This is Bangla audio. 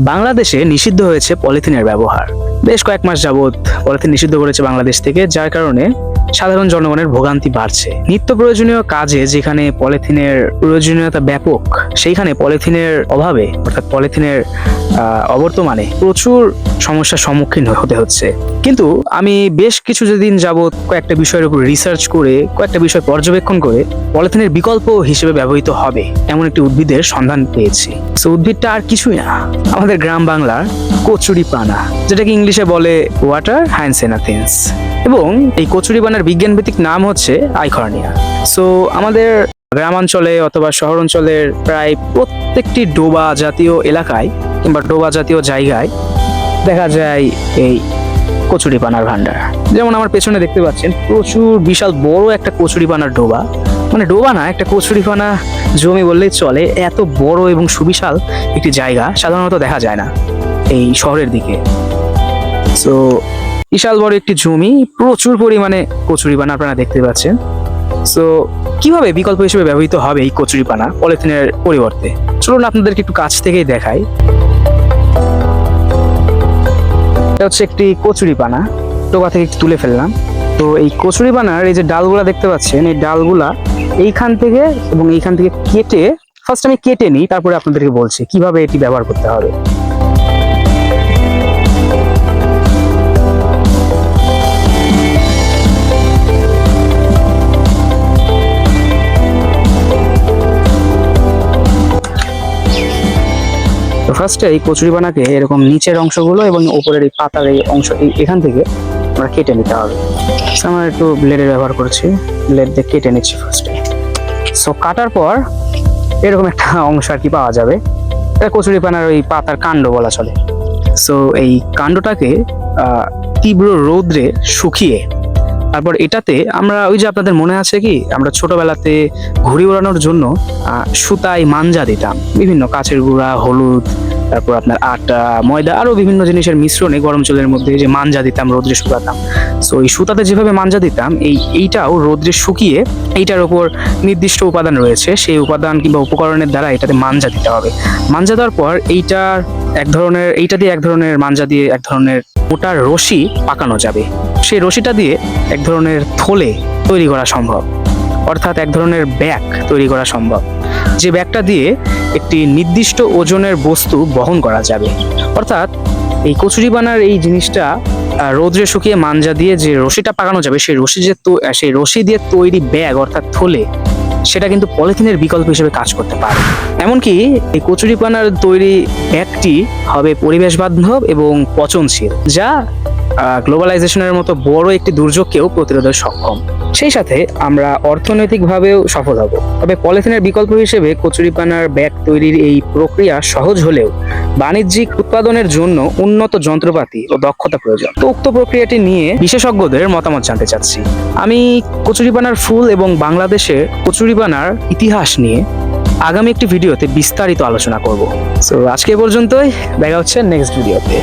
বাংলাদেশে নিষিদ্ধ হয়েছে পলিথিনের ব্যবহার। বেশ কয়েক মাস যাবৎ পলিথিন নিষিদ্ধ করেছে বাংলাদেশ থেকে, যার কারণে সাধারণ জনগণের ভোগান্তি বাড়ছে। নিত্য প্রয়োজনীয় কাজে যেখানে পলিথিনের প্রয়োজনীয়তা ব্যাপক, সেইখানে পলিথিনের অভাবে, অর্থাৎ পলিথিনের অবর্তমানে প্রচুর সমস্যার সম্মুখীন হতে হচ্ছে। কিন্তু আমি বেশ কিছু দিন যাবৎ কয়েকটা বিষয়ের উপর রিসার্চ করে, কয়েকটা বিষয় পর্যবেক্ষণ করে পলিথিনের বিকল্প হিসেবে ব্যবহৃত হবে এমন একটি উদ্ভিদের সন্ধান পেয়েছি। সো উদ্ভিদটা আর কিছুই না। আমাদের গ্রাম বাংলার কচুরি পানা যেটাকে ইংলিশে বলে ওয়াটার হ্যান্ডসেনাথিন্স এবং এই কচুরি পানার বিজ্ঞানভিত্তিক নাম হচ্ছে আইকর্নিয়া সো আমাদের গ্রামাঞ্চলে অথবা শহর অঞ্চলের প্রায় প্রত্যেকটি ডোবা জাতীয় এলাকায় কিংবা ডোবা জাতীয় জায়গায় দেখা যায় এই কচুরি পানার ভান্ডার যেমন আমার পেছনে দেখতে পাচ্ছেন, প্রচুর বিশাল বড় একটা কচুরি পানার ডোবা। মানে ডোবা না, একটা কচুরি পানা জমি বললেই চলে, এত বড় এবং সুবিশাল একটি জায়গা, সাধারণত দেখা যায় না এই শহরের দিকে। সো বিশাল বড় একটি জমি, প্রচুর পরিমাণে কচুরি পানা আপনারা দেখতে পাচ্ছেন। সো কীভাবে বিকল্প হিসেবে ব্যবহৃত হবে এই কচুরি পানা পলিথিনের পরিবর্তে? চলুন আপনাদেরকে একটু কাছ থেকেই দেখাই। এটা হচ্ছে একটি কচুরি পানা টোকা থেকে তুলে ফেললাম। তো এই কচুরি পানার এই যে ডালগুলা দেখতে পাচ্ছেন, এই ডালগুলা এইখান থেকে এবং এইখান থেকে কেটে ফার্স্ট আমি কেটে নিই, তারপরে আপনাদেরকে বলছি কীভাবে এটি ব্যবহার করতে হবে। ফার্স্টে এই কচুরি বানাকে এরকম নিচের অংশগুলো এবং উপরের এই পাতার এই অংশ এখান থেকে আমরা কেটে নিতে হবে। আমরা একটু ব্লেডের ব্যবহার করছি। ব্লেড দিয়ে কেটে নিচ্ছি ফার্স্টে সো কাটার পর এরকম একটা অংশ আর কি পাওয়া যাবে। এটা কচুরি পানার ওই পাতার কাণ্ড বলা চলে। সো এই কাণ্ডটাকে তীব্র রৌদ্রে শুকিয়ে, তারপর এটাতে আমরা ওই যে আপনাদের মনে আছে কি, আমরা ছোটবেলাতে ঘুড়ি ওড়ানোর জন্য সুতায় মাঞ্জা দিতাম। বিভিন্ন কাছের গুঁড়া, হলুদ তারপর আপনার আটা, ময়দা আরও বিভিন্ন জিনিসের মিশ্রণে গরম জলের মধ্যে যে মাঞ্জা দিতাম, রোদ্রে শুকাতাম। সো এই সুতাতে যেভাবে মাঞ্জা দিতাম, এই, এইটাও রোদ্রে শুকিয়ে এইটার উপর নির্দিষ্ট উপাদান রয়েছে। সেই উপাদান কিংবা উপকরণের দ্বারা এটাতে মাঞ্জা দিতে হবে। মাঞ্জা দেওয়ার পর এইটার এক ধরনের, এইটা দিয়ে এক ধরনের মাঞ্জা দিয়ে এক ধরনের মোটা রশি পাকানো যাবে। সেই রশিটা দিয়ে এক ধরনের থলে তৈরি করা সম্ভব। অর্থাৎ এক ধরনের ব্যাগ তৈরি করা সম্ভব। যে ব্যাগটা দিয়ে একটি নির্দিষ্ট ওজনের বস্তু বহন করা যাবে। অর্থাৎ এই কচুরি বানার এই জিনিসটা রোদ্রে শুকিয়ে মাঞ্জা দিয়ে যে রশিটা পাকানো যাবে, সেই রশি যে সেই রশি দিয়ে তৈরি ব্যাগ অর্থাৎ থলে, সেটা কিন্তু পলিথিনের বিকল্প হিসেবে কাজ করতে পারে। এমনকি এই কচুরি পানার তৈরি ব্যাগটি হবে পরিবেশ বান্ধব এবং পচনশীল, যা গ্লোবালাইজেশনের মতো বড় একটি দুর্যোগকেও প্রতিরোধে সক্ষম। সেই সাথে আমরা অর্থনৈতিকভাবেও সফল হব। তবে পলিথিনের বিকল্প হিসেবে কচুরিপানার ব্যাগ তৈরির এই প্রক্রিয়া সহজ হলেও বাণিজ্যিক উৎপাদনের জন্য উন্নত যন্ত্রপাতি ও দক্ষতা প্রয়োজন। তো উক্ত প্রক্রিয়াটি নিয়ে বিশেষজ্ঞদের মতামত জানতে চাচ্ছি। আমি কচুরিপানার ফুল এবং বাংলাদেশের কচুরিপানার ইতিহাস নিয়ে আগামী একটি ভিডিওতে বিস্তারিত আলোচনা করব। সো আজকে পর্যন্তই। দেখা হচ্ছে নেক্সট ভিডিওতে